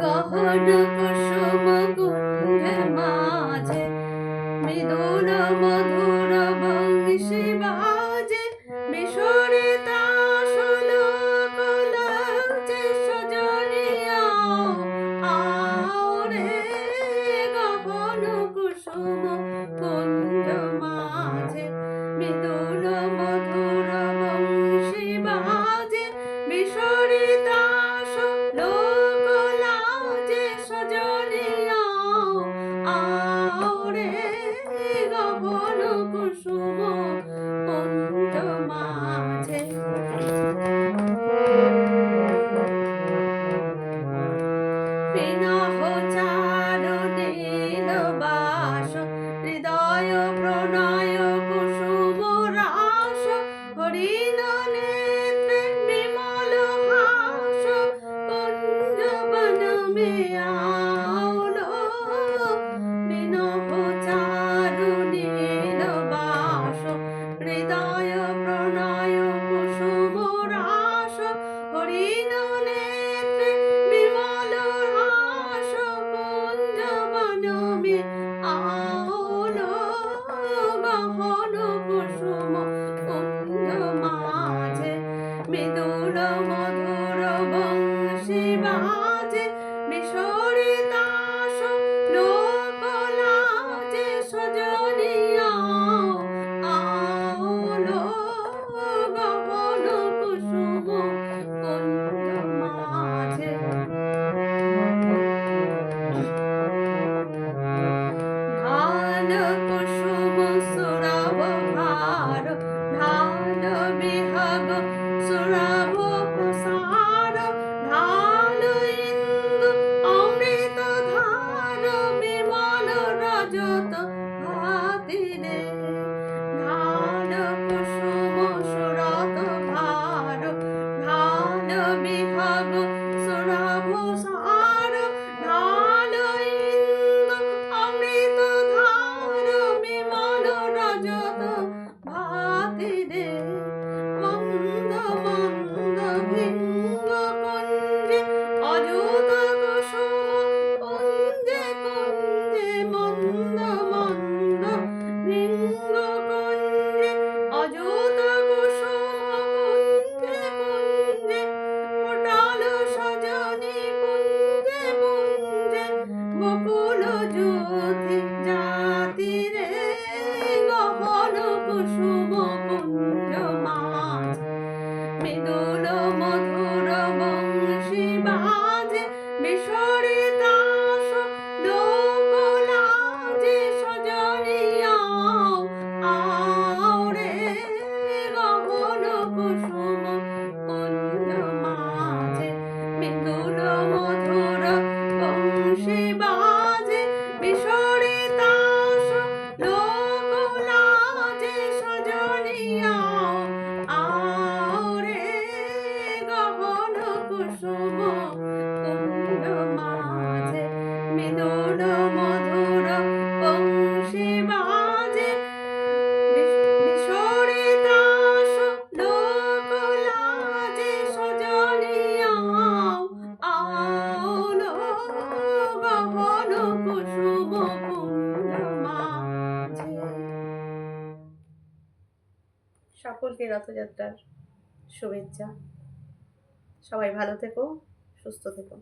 Gahana আমি সকলকে রথযাত্রার শুভেচ্ছা। সবাই ভালো থেকো সুস্থ থেকো।